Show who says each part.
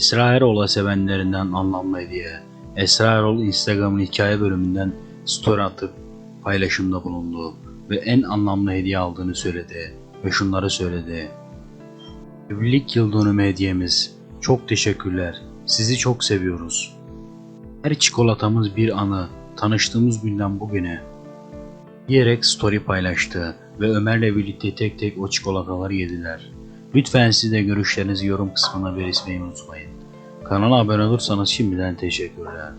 Speaker 1: Esra Erol'a sevenlerinden anlamlı hediye. Esra Erol Instagram'ın hikaye bölümünden story atıp paylaşımda bulundu ve en anlamlı hediye aldığını söyledi ve şunları söyledi. Evlilik yıl dönümü hediyemiz. Çok teşekkürler. Sizi çok seviyoruz. Her çikolatamız bir anı. Tanıştığımız günden bugüne. Diyerek story paylaştı ve Ömer'le birlikte tek tek o çikolataları yediler. Lütfen siz de görüşlerinizi yorum kısmına belirtmeyi unutmayın. Kanala abone olursanız şimdiden teşekkürler.